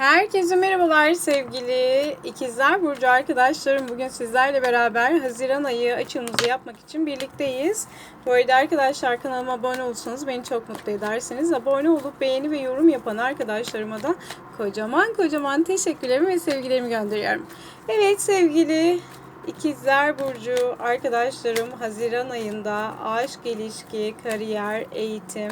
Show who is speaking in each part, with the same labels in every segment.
Speaker 1: Herkese merhabalar sevgili ikizler burcu arkadaşlarım. Bugün sizlerle beraber Haziran ayı açılımımızı yapmak için birlikteyiz. Bu arada arkadaşlar kanalıma abone olursanız beni çok mutlu edersiniz. Abone olup beğeni ve yorum yapan arkadaşlarıma da kocaman kocaman teşekkürlerimi ve sevgilerimi gönderiyorum. Evet sevgili İkizler Burcu arkadaşlarım Haziran ayında aşk, ilişki, kariyer, eğitim,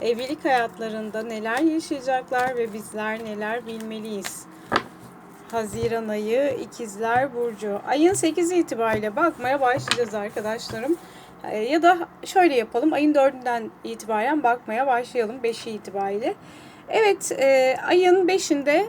Speaker 1: evlilik hayatlarında neler yaşayacaklar ve bizler neler bilmeliyiz? Haziran ayı İkizler Burcu. Ayın 8 itibariyle bakmaya başlayacağız arkadaşlarım. Ee, Ya da şöyle yapalım. Ayın 4'ünden itibaren bakmaya başlayalım. 5'i itibariyle. Evet, e, ayın 5'inde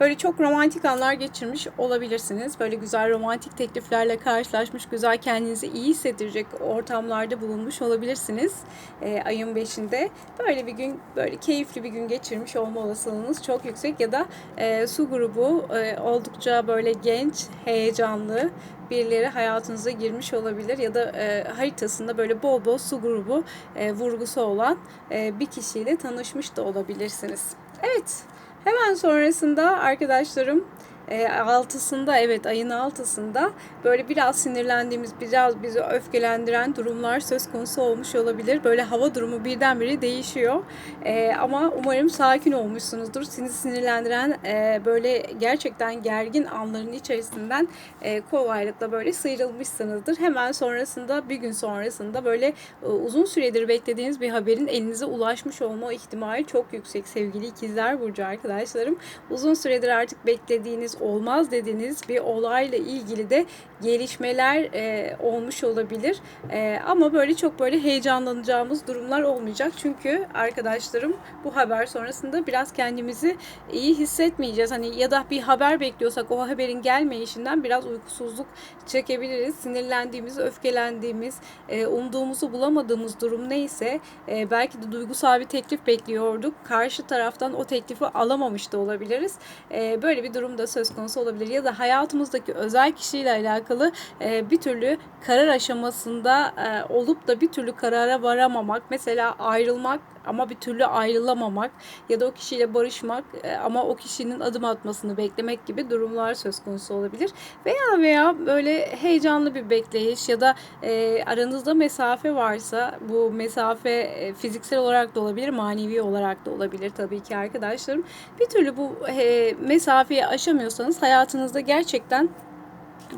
Speaker 1: Böyle çok romantik anlar geçirmiş olabilirsiniz. Böyle güzel romantik tekliflerle karşılaşmış, güzel kendinizi iyi hissettirecek ortamlarda bulunmuş olabilirsiniz. Ee, ayın 5'inde böyle bir gün, böyle keyifli bir gün geçirmiş olma olasılığınız çok yüksek. Ya da e, su grubu e, oldukça böyle genç, heyecanlı birileri hayatınıza girmiş olabilir. Ya da e, haritasında böyle bol bol su grubu e, vurgusu olan e, bir kişiyle tanışmış da olabilirsiniz. Evet. Hemen sonrasında arkadaşlarım e, altısında evet ayın altısında böyle biraz sinirlendiğimiz biraz bizi öfkelendiren durumlar söz konusu olmuş olabilir. Böyle hava durumu birdenbire değişiyor. E, ama umarım sakin olmuşsunuzdur. Sizi sinirlendiren e, böyle gerçekten gergin anların içerisinden e, kolaylıkla böyle sıyrılmışsınızdır. Hemen sonrasında bir gün sonrasında böyle e, uzun süredir beklediğiniz bir haberin elinize ulaşmış olma ihtimali çok yüksek sevgili ikizler burcu arkadaşlarım. Uzun süredir artık beklediğiniz olmaz dediğiniz bir olayla ilgili de gelişmeler e, olmuş olabilir. E, ama böyle çok böyle heyecanlanacağımız durumlar olmayacak. Çünkü arkadaşlarım bu haber sonrasında biraz kendimizi iyi hissetmeyeceğiz. Hani ya da bir haber bekliyorsak o haberin gelmeyişinden biraz uykusuzluk çekebiliriz. Sinirlendiğimiz, öfkelendiğimiz, e, umduğumuzu bulamadığımız durum neyse e, belki de duygusal bir teklif bekliyorduk. Karşı taraftan o teklifi alamamış da olabiliriz. E, böyle bir durum da söz konusu olabilir. Ya da hayatımızdaki özel kişiyle alakalı e, bir türlü karar aşamasında e, olup da bir türlü karara varamamak. Mesela ayrılmak ama bir türlü ayrılamamak ya da o kişiyle barışmak e, ama o kişinin adım atmasını beklemek gibi durumlar söz konusu olabilir. Veya veya böyle heyecanlı bir bekleyiş ya da e, aranızda mesafe varsa bu mesafe e, fiziksel olarak da olabilir, manevi olarak da olabilir tabii ki arkadaşlarım. Bir türlü bu e, mesafeyi aşamıyorsanız hayatınızda gerçekten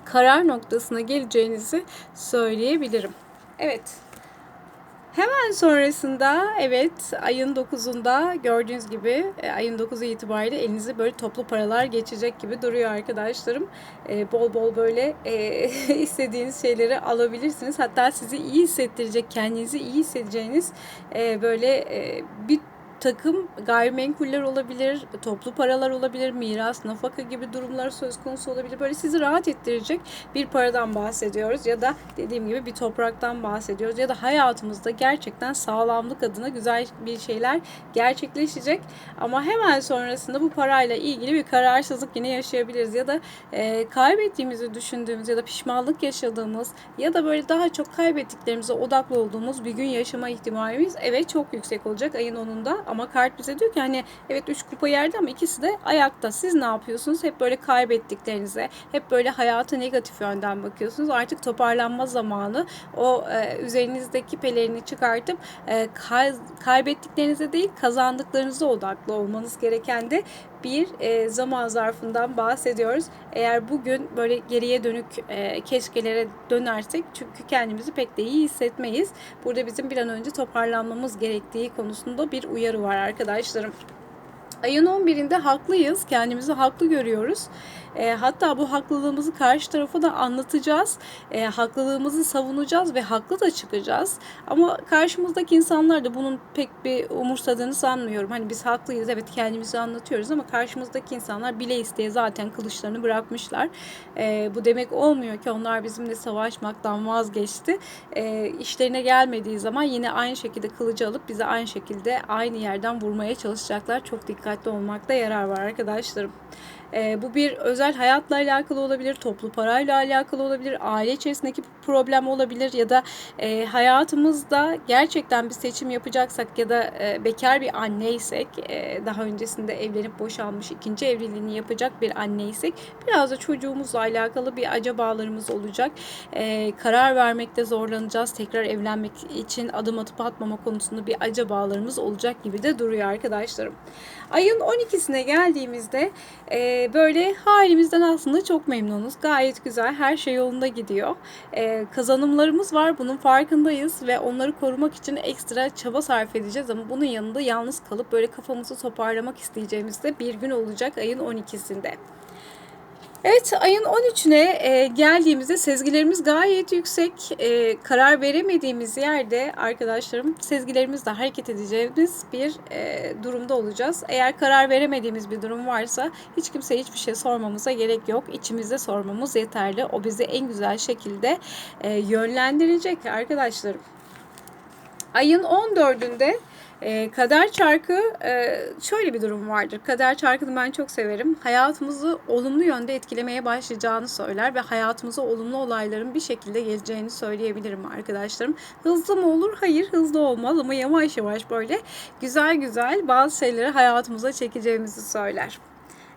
Speaker 1: karar noktasına geleceğinizi söyleyebilirim. Evet. Hemen sonrasında evet ayın 9'unda gördüğünüz gibi e, ayın 9'u itibariyle elinize böyle toplu paralar geçecek gibi duruyor arkadaşlarım. E, bol bol böyle e, istediğiniz şeyleri alabilirsiniz. Hatta sizi iyi hissettirecek, kendinizi iyi hissedeceğiniz e, böyle e, bir takım gayrimenkuller olabilir, toplu paralar olabilir, miras, nafaka gibi durumlar söz konusu olabilir. Böyle sizi rahat ettirecek bir paradan bahsediyoruz ya da dediğim gibi bir topraktan bahsediyoruz ya da hayatımızda gerçekten sağlamlık adına güzel bir şeyler gerçekleşecek. Ama hemen sonrasında bu parayla ilgili bir kararsızlık yine yaşayabiliriz ya da e, kaybettiğimizi düşündüğümüz ya da pişmanlık yaşadığımız ya da böyle daha çok kaybettiklerimize odaklı olduğumuz bir gün yaşama ihtimalimiz evet çok yüksek olacak ayın 10'unda ama kart bize diyor ki hani evet 3 kupa yerde ama ikisi de ayakta. Siz ne yapıyorsunuz? Hep böyle kaybettiklerinize, hep böyle hayata negatif yönden bakıyorsunuz. Artık toparlanma zamanı. O e, üzerinizdeki pelerini çıkartıp e, kay, kaybettiklerinize değil kazandıklarınıza odaklı olmanız gereken de bir e, zaman zarfından bahsediyoruz. Eğer bugün böyle geriye dönük e, keşkelere dönersek çünkü kendimizi pek de iyi hissetmeyiz. Burada bizim bir an önce toparlanmamız gerektiği konusunda bir uyarı var arkadaşlarım. Ayın 11'inde haklıyız. Kendimizi haklı görüyoruz. E, hatta bu haklılığımızı karşı tarafa da anlatacağız. E, haklılığımızı savunacağız ve haklı da çıkacağız. Ama karşımızdaki insanlar da bunun pek bir umursadığını sanmıyorum. Hani biz haklıyız evet kendimizi anlatıyoruz ama karşımızdaki insanlar bile isteye zaten kılıçlarını bırakmışlar. E, bu demek olmuyor ki onlar bizimle savaşmaktan vazgeçti. E, işlerine gelmediği zaman yine aynı şekilde kılıcı alıp bize aynı şekilde aynı yerden vurmaya çalışacaklar. Çok dikkatli olmakta yarar var arkadaşlarım. E, bu bir özel hayatla alakalı olabilir, toplu parayla alakalı olabilir, aile içerisindeki problem olabilir ya da e, hayatımızda gerçekten bir seçim yapacaksak ya da e, bekar bir anneysek, e, daha öncesinde evlenip boşanmış ikinci evliliğini yapacak bir anneysek biraz da çocuğumuzla alakalı bir acabalarımız olacak. E, karar vermekte zorlanacağız. Tekrar evlenmek için adım atıp atmama konusunda bir acabalarımız olacak gibi de duruyor arkadaşlarım. Ayın 12'sine geldiğimizde e, böyle halimizden aslında çok memnunuz. Gayet güzel. Her şey yolunda gidiyor. E, kazanımlarımız var. Bunun farkındayız ve onları korumak için ekstra çaba sarf edeceğiz ama bunun yanında yalnız kalıp böyle kafamızı toparlamak isteyeceğimiz de bir gün olacak ayın 12'sinde. Evet ayın 13'üne e, geldiğimizde sezgilerimiz gayet yüksek. E, karar veremediğimiz yerde arkadaşlarım sezgilerimizle hareket edeceğimiz bir e, durumda olacağız. Eğer karar veremediğimiz bir durum varsa hiç kimseye hiçbir şey sormamıza gerek yok. İçimizde sormamız yeterli. O bizi en güzel şekilde e, yönlendirecek arkadaşlarım. Ayın 14'ünde e, kader çarkı e, şöyle bir durum vardır. Kader çarkını ben çok severim. Hayatımızı olumlu yönde etkilemeye başlayacağını söyler ve hayatımıza olumlu olayların bir şekilde geleceğini söyleyebilirim arkadaşlarım. Hızlı mı olur? Hayır hızlı olmaz ama yavaş yavaş böyle güzel güzel bazı şeyleri hayatımıza çekeceğimizi söyler.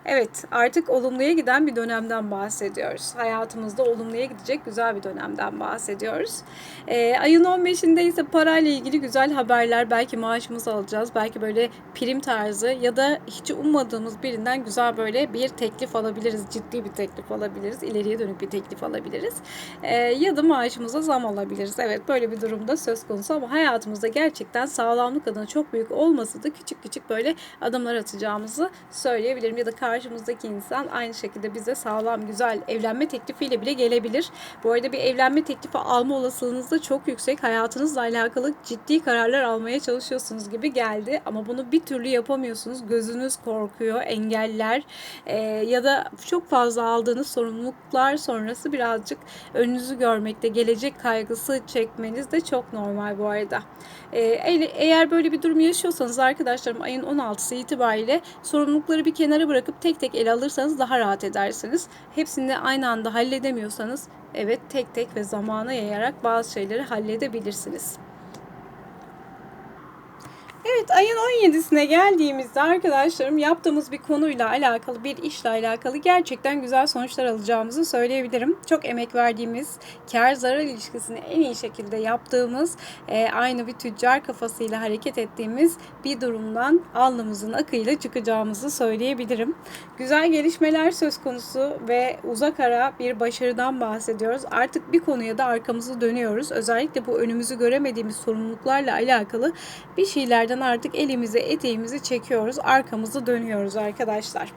Speaker 1: Evet, artık olumluya giden bir dönemden bahsediyoruz. Hayatımızda olumluya gidecek güzel bir dönemden bahsediyoruz. Ee, ayın 15'inde ise parayla ilgili güzel haberler, belki maaşımızı alacağız, belki böyle prim tarzı ya da hiç ummadığımız birinden güzel böyle bir teklif alabiliriz, ciddi bir teklif alabiliriz, ileriye dönük bir teklif alabiliriz. Ee, ya da maaşımıza zam alabiliriz. Evet, böyle bir durumda söz konusu ama hayatımızda gerçekten sağlamlık adına çok büyük olmasa da küçük küçük böyle adımlar atacağımızı söyleyebilirim ya da karşımızdaki insan aynı şekilde bize sağlam, güzel evlenme teklifiyle bile gelebilir. Bu arada bir evlenme teklifi alma olasılığınız da çok yüksek. Hayatınızla alakalı ciddi kararlar almaya çalışıyorsunuz gibi geldi. Ama bunu bir türlü yapamıyorsunuz. Gözünüz korkuyor, engeller e, ya da çok fazla aldığınız sorumluluklar sonrası birazcık önünüzü görmekte, gelecek kaygısı çekmeniz de çok normal bu arada. E, eğer böyle bir durum yaşıyorsanız arkadaşlarım ayın 16'sı itibariyle sorumlulukları bir kenara bırakıp tek tek ele alırsanız daha rahat edersiniz. Hepsini aynı anda halledemiyorsanız evet tek tek ve zamana yayarak bazı şeyleri halledebilirsiniz. Evet ayın 17'sine geldiğimizde arkadaşlarım yaptığımız bir konuyla alakalı bir işle alakalı gerçekten güzel sonuçlar alacağımızı söyleyebilirim. Çok emek verdiğimiz kar zarar ilişkisini en iyi şekilde yaptığımız e, aynı bir tüccar kafasıyla hareket ettiğimiz bir durumdan alnımızın akıyla çıkacağımızı söyleyebilirim. Güzel gelişmeler söz konusu ve uzak ara bir başarıdan bahsediyoruz. Artık bir konuya da arkamızı dönüyoruz. Özellikle bu önümüzü göremediğimiz sorumluluklarla alakalı bir şeylerden artık elimize eteğimizi çekiyoruz. Arkamızı dönüyoruz arkadaşlar.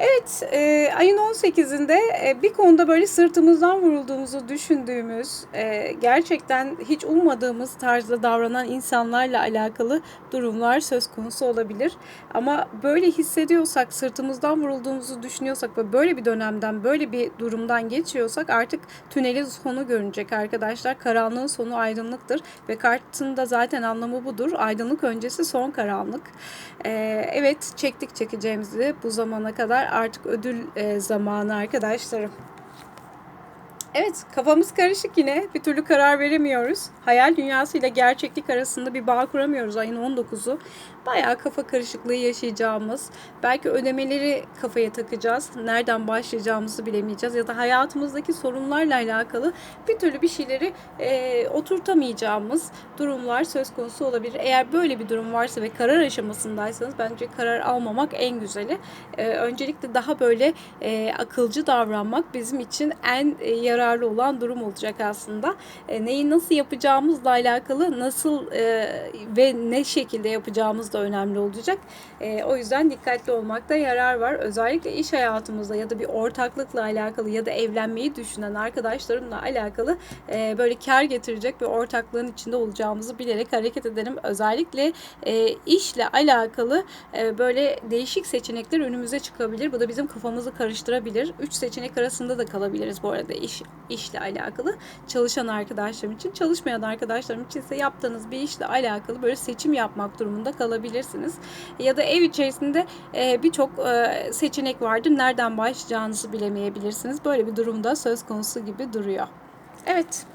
Speaker 1: Evet, e, ayın 18'inde e, bir konuda böyle sırtımızdan vurulduğumuzu düşündüğümüz, e, gerçekten hiç ummadığımız tarzda davranan insanlarla alakalı durumlar söz konusu olabilir. Ama böyle hissediyorsak, sırtımızdan vurulduğumuzu düşünüyorsak ve böyle bir dönemden, böyle bir durumdan geçiyorsak artık tünelin sonu görünecek arkadaşlar. Karanlığın sonu aydınlıktır ve kartın da zaten anlamı budur. Aydınlık öncesi son karanlık. E, evet, çektik çekeceğimizi bu zamana kadar artık ödül e, zamanı arkadaşlarım. Evet kafamız karışık yine bir türlü karar veremiyoruz. Hayal dünyası ile gerçeklik arasında bir bağ kuramıyoruz ayın 19'u. Bayağı kafa karışıklığı yaşayacağımız, belki ödemeleri kafaya takacağız. Nereden başlayacağımızı bilemeyeceğiz ya da hayatımızdaki sorunlarla alakalı bir türlü bir şeyleri e, oturtamayacağımız durumlar söz konusu olabilir. Eğer böyle bir durum varsa ve karar aşamasındaysanız bence karar almamak en güzeli. E, öncelikle daha böyle e, akılcı davranmak bizim için en e, yararlı olan durum olacak aslında. E, neyi nasıl yapacağımızla alakalı nasıl e, ve ne şekilde yapacağımız da önemli olacak. E, o yüzden dikkatli olmakta yarar var. Özellikle iş hayatımızda ya da bir ortaklıkla alakalı ya da evlenmeyi düşünen arkadaşlarımla alakalı e, böyle kar getirecek bir ortaklığın içinde olacağımızı bilerek hareket edelim. Özellikle e, işle alakalı e, böyle değişik seçenekler önümüze çıkabilir. Bu da bizim kafamızı karıştırabilir. Üç seçenek arasında da kalabiliriz bu arada iş işle alakalı. Çalışan arkadaşlarım için, çalışmayan arkadaşlarım için ise yaptığınız bir işle alakalı böyle seçim yapmak durumunda kalabilirsiniz kalabilirsiniz. Ya da ev içerisinde e, birçok e, seçenek vardır. Nereden başlayacağınızı bilemeyebilirsiniz. Böyle bir durumda söz konusu gibi duruyor. Evet.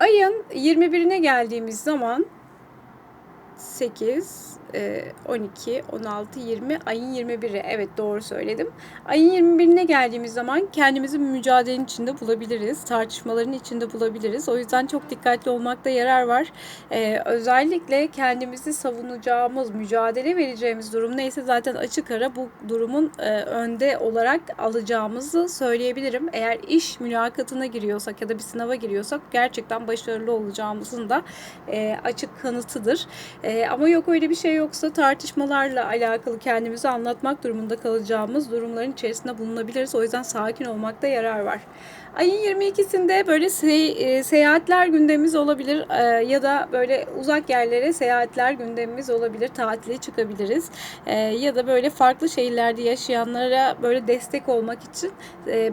Speaker 1: Ayın 21'ine geldiğimiz zaman 8, 12, 16, 20, ayın 21'i. Evet doğru söyledim. Ayın 21'ine geldiğimiz zaman kendimizi mücadelenin içinde bulabiliriz. Tartışmaların içinde bulabiliriz. O yüzden çok dikkatli olmakta yarar var. Ee, özellikle kendimizi savunacağımız, mücadele vereceğimiz durum neyse zaten açık ara bu durumun e, önde olarak alacağımızı söyleyebilirim. Eğer iş mülakatına giriyorsak ya da bir sınava giriyorsak gerçekten başarılı olacağımızın da e, açık kanıtıdır. E, ama yok öyle bir şey yoksa tartışmalarla alakalı kendimizi anlatmak durumunda kalacağımız durumların içerisinde bulunabiliriz. O yüzden sakin olmakta yarar var. Ayın 22'sinde böyle e, seyahatler gündemimiz olabilir e, ya da böyle uzak yerlere seyahatler gündemimiz olabilir. Tatile çıkabiliriz e, ya da böyle farklı şehirlerde yaşayanlara böyle destek olmak için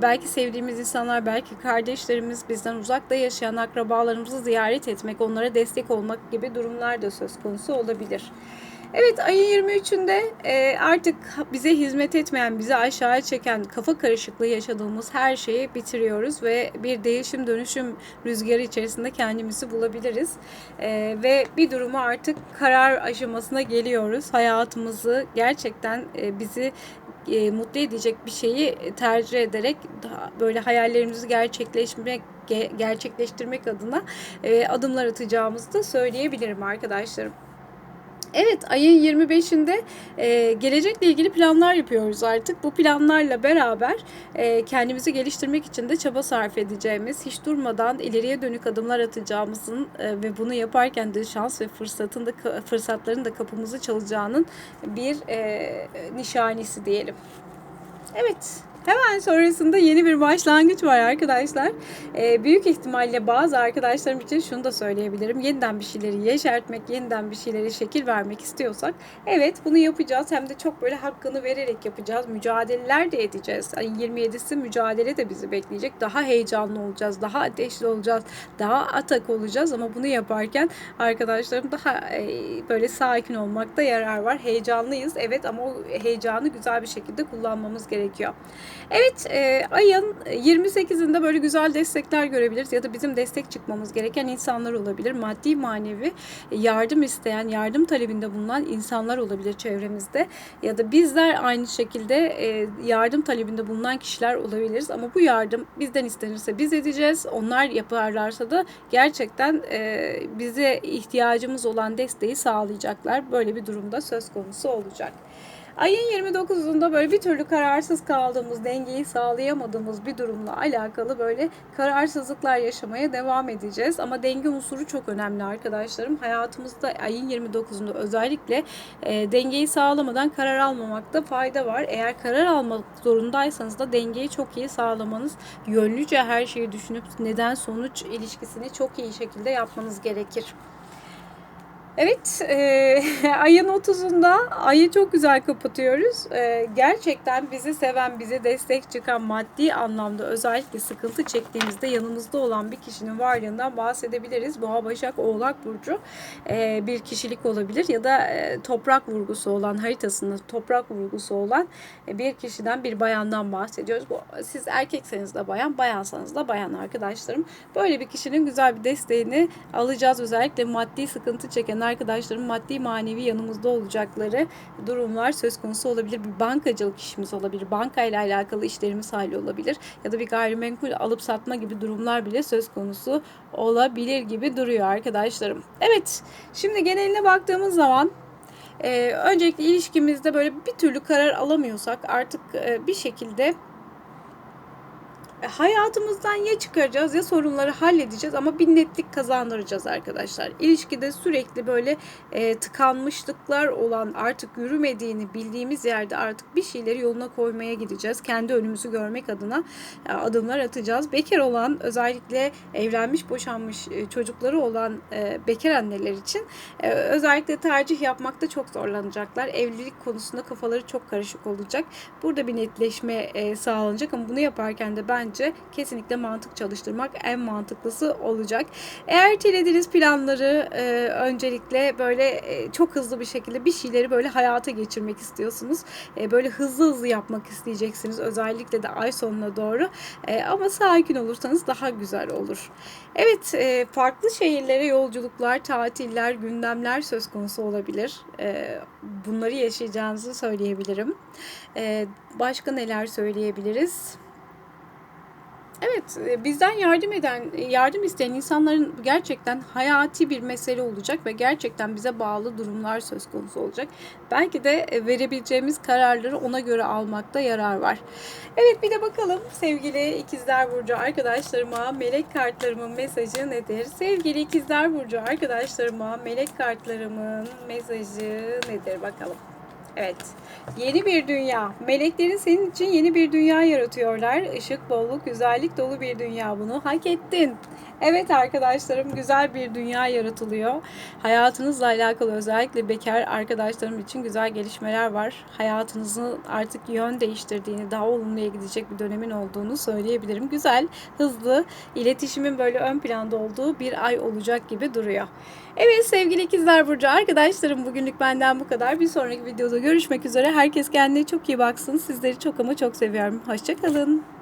Speaker 1: belki sevdiğimiz insanlar, belki kardeşlerimiz, bizden uzakta yaşayan akrabalarımızı ziyaret etmek, onlara destek olmak gibi durumlar da söz konusu olabilir. Evet ayın 23'ünde e, artık bize hizmet etmeyen, bizi aşağıya çeken, kafa karışıklığı yaşadığımız her şeyi bitiriyoruz ve bir değişim dönüşüm rüzgarı içerisinde kendimizi bulabiliriz. E, ve bir durumu artık karar aşamasına geliyoruz. Hayatımızı gerçekten e, bizi e, mutlu edecek bir şeyi tercih ederek daha böyle hayallerimizi gerçekleştirmek ge- gerçekleştirmek adına e, adımlar atacağımızı da söyleyebilirim arkadaşlarım. Evet, ayın 25'inde e, gelecekle ilgili planlar yapıyoruz artık. Bu planlarla beraber e, kendimizi geliştirmek için de çaba sarf edeceğimiz, hiç durmadan ileriye dönük adımlar atacağımızın e, ve bunu yaparken de şans ve fırsatın da fırsatların da kapımızı çalacağının bir e, nişanesi diyelim. Evet. Hemen sonrasında yeni bir başlangıç var arkadaşlar. Ee, büyük ihtimalle bazı arkadaşlarım için şunu da söyleyebilirim. Yeniden bir şeyleri yeşertmek, yeniden bir şeyleri şekil vermek istiyorsak evet bunu yapacağız. Hem de çok böyle hakkını vererek yapacağız. Mücadeleler de edeceğiz. Yani 27'si mücadele de bizi bekleyecek. Daha heyecanlı olacağız. Daha ateşli olacağız. Daha atak olacağız ama bunu yaparken arkadaşlarım daha e, böyle sakin olmakta yarar var. Heyecanlıyız evet ama o heyecanı güzel bir şekilde kullanmamız gerekiyor. Evet e, ayın 28'inde böyle güzel destekler görebiliriz ya da bizim destek çıkmamız gereken insanlar olabilir. Maddi manevi yardım isteyen, yardım talebinde bulunan insanlar olabilir çevremizde. Ya da bizler aynı şekilde e, yardım talebinde bulunan kişiler olabiliriz. Ama bu yardım bizden istenirse biz edeceğiz. Onlar yaparlarsa da gerçekten e, bize ihtiyacımız olan desteği sağlayacaklar. Böyle bir durumda söz konusu olacak. Ayın 29'unda böyle bir türlü kararsız kaldığımız, dengeyi sağlayamadığımız bir durumla alakalı böyle kararsızlıklar yaşamaya devam edeceğiz. Ama denge unsuru çok önemli arkadaşlarım. Hayatımızda ayın 29'unda özellikle e, dengeyi sağlamadan karar almamakta fayda var. Eğer karar almak zorundaysanız da dengeyi çok iyi sağlamanız, yönlüce her şeyi düşünüp neden sonuç ilişkisini çok iyi şekilde yapmanız gerekir. Evet, e, ayın 30'unda ayı çok güzel kapatıyoruz. E, gerçekten bizi seven, bize destek çıkan maddi anlamda özellikle sıkıntı çektiğimizde yanımızda olan bir kişinin varlığından bahsedebiliriz. Boğa, Başak, Oğlak Burcu e, bir kişilik olabilir ya da e, toprak vurgusu olan, haritasında toprak vurgusu olan e, bir kişiden, bir bayandan bahsediyoruz. Bu, siz erkekseniz de bayan, bayansanız da bayan arkadaşlarım. Böyle bir kişinin güzel bir desteğini alacağız. Özellikle maddi sıkıntı çeken arkadaşların maddi manevi yanımızda olacakları durumlar söz konusu olabilir. Bir bankacılık işimiz olabilir. Banka ile alakalı işlerimiz hali olabilir. Ya da bir gayrimenkul alıp satma gibi durumlar bile söz konusu olabilir gibi duruyor arkadaşlarım. Evet şimdi geneline baktığımız zaman e, öncelikle ilişkimizde böyle bir türlü karar alamıyorsak artık e, bir şekilde hayatımızdan ya çıkaracağız ya sorunları halledeceğiz ama bir netlik kazandıracağız arkadaşlar. İlişkide sürekli böyle e, tıkanmışlıklar olan artık yürümediğini bildiğimiz yerde artık bir şeyleri yoluna koymaya gideceğiz. Kendi önümüzü görmek adına e, adımlar atacağız. Bekar olan özellikle evlenmiş boşanmış e, çocukları olan e, bekar anneler için e, özellikle tercih yapmakta çok zorlanacaklar. Evlilik konusunda kafaları çok karışık olacak. Burada bir netleşme e, sağlanacak ama bunu yaparken de ben bence kesinlikle mantık çalıştırmak en mantıklısı olacak. Eğer ertelediğiniz planları e, öncelikle böyle e, çok hızlı bir şekilde bir şeyleri böyle hayata geçirmek istiyorsunuz. E, böyle hızlı hızlı yapmak isteyeceksiniz özellikle de ay sonuna doğru. E, ama sakin olursanız daha güzel olur. Evet, e, farklı şehirlere yolculuklar, tatiller, gündemler söz konusu olabilir. E, bunları yaşayacağınızı söyleyebilirim. E, başka neler söyleyebiliriz? Evet, e, bizden yardım eden, yardım isteyen insanların gerçekten hayati bir mesele olacak ve gerçekten bize bağlı durumlar söz konusu olacak. Belki de e, verebileceğimiz kararları ona göre almakta yarar var. Evet, bir de bakalım sevgili İkizler Burcu arkadaşlarıma melek kartlarımın mesajı nedir? Sevgili İkizler Burcu arkadaşlarıma melek kartlarımın mesajı nedir bakalım. Evet. Yeni bir dünya. Meleklerin senin için yeni bir dünya yaratıyorlar. Işık, bolluk, güzellik dolu bir dünya. Bunu hak ettin. Evet arkadaşlarım güzel bir dünya yaratılıyor. Hayatınızla alakalı özellikle bekar arkadaşlarım için güzel gelişmeler var. Hayatınızın artık yön değiştirdiğini, daha olumluya gidecek bir dönemin olduğunu söyleyebilirim. Güzel, hızlı, iletişimin böyle ön planda olduğu bir ay olacak gibi duruyor. Evet sevgili ikizler Burcu arkadaşlarım bugünlük benden bu kadar. Bir sonraki görüşmek üzere. Herkes kendine çok iyi baksın. Sizleri çok ama çok seviyorum. Hoşçakalın.